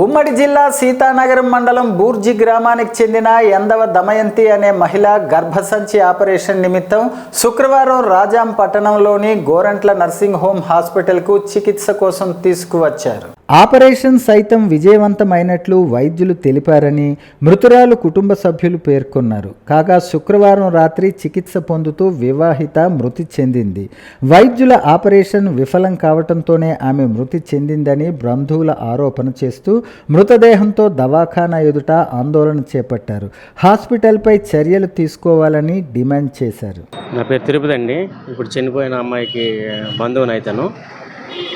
ఉమ్మడి జిల్లా సీతానగరం మండలం బూర్జి గ్రామానికి చెందిన ఎందవ దమయంతి అనే మహిళ గర్భసంచి ఆపరేషన్ నిమిత్తం శుక్రవారం రాజాం పట్టణంలోని గోరంట్ల నర్సింగ్ హోమ్ హాస్పిటల్కు చికిత్స కోసం తీసుకువచ్చారు. ఆపరేషన్ సైతం విజయవంతమైనట్లు వైద్యులు తెలిపారని మృతురాలు కుటుంబ సభ్యులు పేర్కొన్నారు. కాగా శుక్రవారం రాత్రి చికిత్స పొందుతూ వివాహిత మృతి చెందింది. వైద్యుల ఆపరేషన్ విఫలం కావడంతోనే ఆమె మృతి చెందిందని బంధువుల ఆరోపణ చేస్తూ మృతదేహంతో దవాఖానా ఎదుట ఆందోళన చేపట్టారు. హాస్పిటల్పై చర్యలు తీసుకోవాలని డిమాండ్ చేశారు. నా పేరు తిరుపతి అండి. ఇప్పుడు చనిపోయిన అమ్మాయికి బంధువునైతను.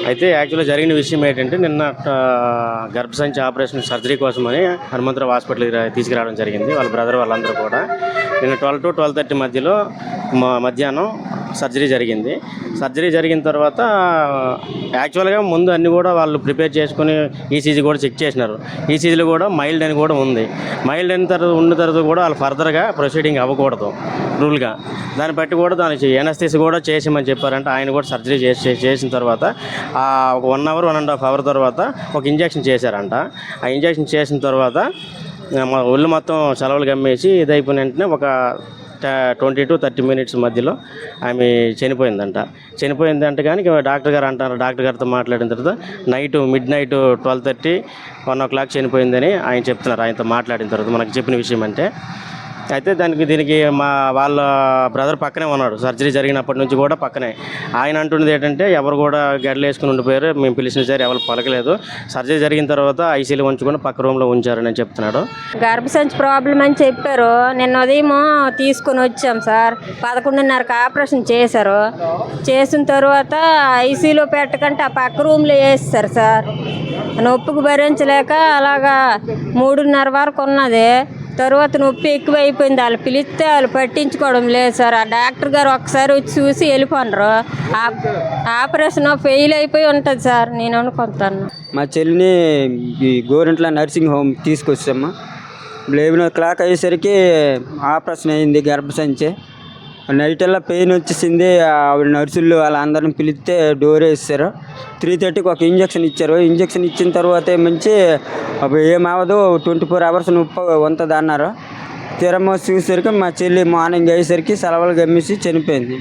అయితే యాక్చువల్గా జరిగిన విషయం ఏంటంటే నిన్న గర్భసంచి ఆపరేషన్ సర్జరీ కోసమని హనుమంతరావు హాస్పిటల్కి తీసుకురావడం జరిగింది. వాళ్ళ బ్రదర్ వాళ్ళందరూ కూడా. నిన్న ట్వెల్వ్ టు ట్వెల్వ్ థర్టీ మధ్యలో మధ్యాహ్నం సర్జరీ జరిగింది. సర్జరీ జరిగిన తర్వాత యాక్చువల్గా ముందు అన్ని కూడా వాళ్ళు ప్రిపేర్ చేసుకుని ఈసీజీ కూడా చెక్ చేసినారు. ఈసీజీలో కూడా మైల్డ్ అని కూడా ఉంది. మైల్డ్ అయిన తర్వాత ఉన్న తర్వాత కూడా వాళ్ళు ఫర్దర్గా ప్రొసీడింగ్ అవ్వకూడదు రూల్గా. దాన్ని బట్టి కూడా దానికి ఎనస్థిస్ కూడా చేసామని చెప్పారంటే ఆయన కూడా సర్జరీ చేసి చేసిన తర్వాత ఒక one hour one and half hour తర్వాత ఒక ఇంజెక్షన్ చేశారంట. ఆ ఇంజెక్షన్ చేసిన తర్వాత మా ఒళ్ళు మొత్తం సెలవులు గమ్మేసి ఇది అయిపోయిన వెంటనే ఒక ట్వంటీ టు థర్టీ మినిట్స్ మధ్యలో ఆమె చనిపోయిందంట. చనిపోయిందంట కానీ డాక్టర్ గారు అంటారు డాక్టర్ గారితో మాట్లాడిన తర్వాత night midnight twelve thirty one o'clock చనిపోయిందని ఆయన చెప్తున్నారు. ఆయనతో మాట్లాడిన తర్వాత మనకు చెప్పిన విషయం అంటే అయితే దానికి దీనికి మా వాళ్ళ బ్రదర్ పక్కనే ఉన్నాడు. సర్జరీ జరిగినప్పటి నుంచి కూడా పక్కనే. ఆయన అంటున్నది ఏంటంటే ఎవరు కూడా గడ్డలు వేసుకుని ఉండిపోయారు మేము పిలిచిన సరే ఎవరు పలకలేదు. సర్జరీ జరిగిన తర్వాత ఐసీలో ఉంచుకొని పక్క రూమ్లో ఉంచారని చెప్తున్నాడు. గర్భసంచి ప్రాబ్లం అని చెప్పారు. నిన్న ఉదయం తీసుకొని వచ్చాం సార్. పదకొండున్నరకు ఆపరేషన్ చేశారు. చేసిన తర్వాత ఐసీలో పెట్టకంటే ఆ పక్క రూమ్లో వేస్తారు సార్. నొప్పికి భరించలేక అలాగా మూడున్నర వరకు ఉన్నది. తర్వాత నొప్పి ఎక్కువైపోయింది. వాళ్ళు పిలిస్తే వాళ్ళు పట్టించుకోవడం లేదు సార్. ఆ డాక్టర్ గారు ఒకసారి వచ్చి చూసి వెళ్ళిపోనరు ఆపరేషన్ ఫెయిల్ అయిపోయి ఉంటుంది సార్. నేను అనుకుంటాను. మా చెల్లిని ఈ గోరింట్ల నర్సింగ్ హోమ్ తీసుకొచ్చామ్మా లెవెన్ ఓ క్లాక్ అయ్యేసరికి ఆపరేషన్ అయింది గర్భసంచి. నైట్ అలా పెయిన్ వచ్చేసింది. ఆవిడ నర్సులు వాళ్ళందరిని పిలిస్తే డోర్ వేస్తారు త్రీ థర్టీకి ఒక ఇంజక్షన్ ఇచ్చారు. ఇంజక్షన్ ఇచ్చిన తర్వాత మంచి అప్పుడు ఏమవదు ట్వంటీ ఫోర్ అవర్స్ నొప్పి ఉంటుంది అన్నారు. తీరమో చూసేసరికి మా చెల్లి మార్నింగ్ అయ్యేసరికి సెలవులు గమ్మేసి చనిపోయింది.